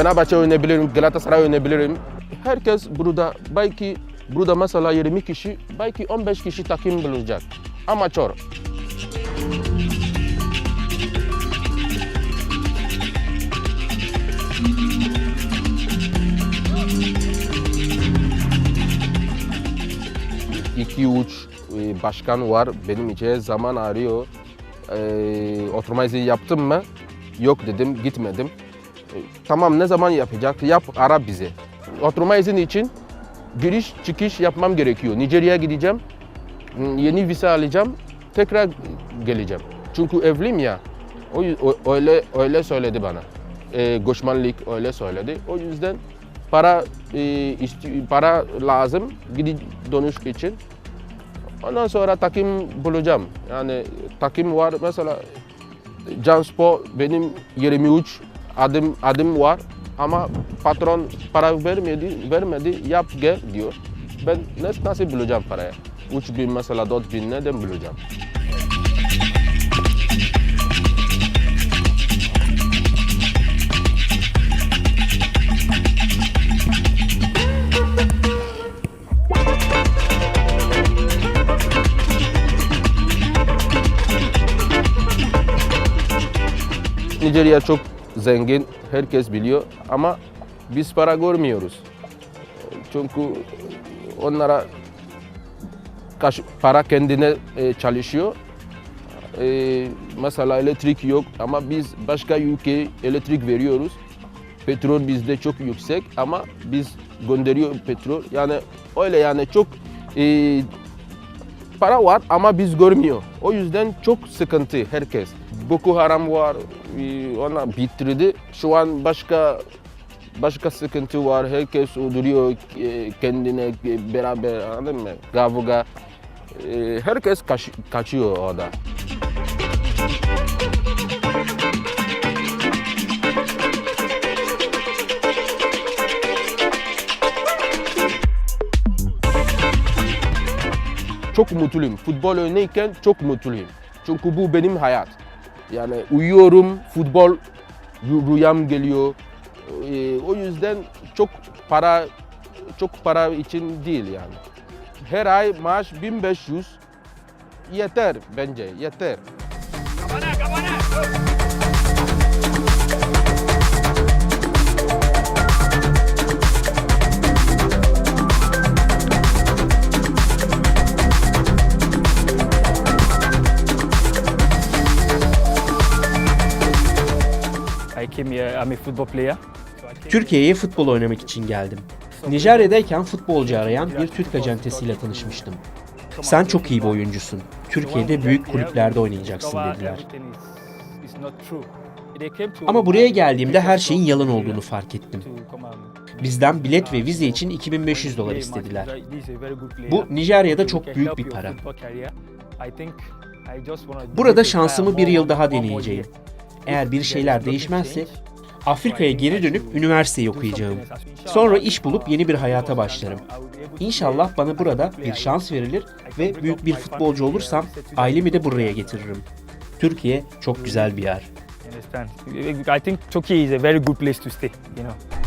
Fenerbahçe oynayabilirim, Galatasaray oynayabilirim. Herkes burada belki burada mesela 20 kişi, belki 15 kişi takım bulacak. Amatör. iki üç e, başkan var benim için zaman arıyor. E, oturma izni yaptım mı? Yok dedim gitmedim. Tamam ne zaman yapacak? Yap ara bizi. Oturma izni için giriş çıkış yapmam gerekiyor. Nijerya'ya gideceğim. m, Yeni vize alacağım. Tekrar geleceğim. Çünkü evliyim ya. O, o- öyle öyle söyledi bana. E, göçmenlik öyle söyledi. O yüzden para e, isti- para lazım gidi dönüş için. Ondan sonra takım bulacağım. Yani takım var mesela Canspor benim 23 adım adım var ama patron para vermedi vermedi yap gel diyor. Ben nasıl, nasıl bulacağım parayı? 3000 mesela 4000 neden bulacağım? Nijerya çok zengin, herkes biliyor ama biz para görmüyoruz. Çünkü onlara para kendine e, çalışıyor. E, mesela elektrik yok ama biz başka ülkeye elektrik veriyoruz. Petrol bizde çok yüksek ama biz gönderiyor petrol. Yani öyle yani çok e, para var ama biz görmüyor. O yüzden çok sıkıntı herkes. Boko Haram var, e, ona bitirdi. Şu an başka başka sıkıntı var. Herkes öldürüyor e, kendine beraber anladın mı? Kavga. E, Herkes kaç, kaçıyor orada. Çok mutluyum. Futbol oynarken çok mutluyum. Çünkü bu benim hayat. Yani uyuyorum, futbol rü- rüyam geliyor. Ee, o yüzden çok para çok para için değil yani. Her ay maaş 1500 yeter bence yeter. I came Türkiye'ye futbol oynamak için geldim. Nijerya'dayken futbolcu arayan bir Türk acentesiyle tanışmıştım. Sen çok iyi bir oyuncusun. Türkiye'de büyük kulüplerde oynayacaksın dediler. Ama buraya geldiğimde her şeyin yalan olduğunu fark ettim. Bizden bilet ve vize için 2500 dolar istediler. Bu Nijerya'da çok büyük bir para. Burada şansımı bir yıl daha deneyeceğim. Eğer bir şeyler değişmezse Afrika'ya geri dönüp üniversiteyi okuyacağım. Sonra iş bulup yeni bir hayata başlarım. İnşallah bana burada bir şans verilir ve büyük bir futbolcu olursam ailemi de buraya getiririm. Türkiye çok güzel bir yer. I think Turkey is a very good place to stay. You know.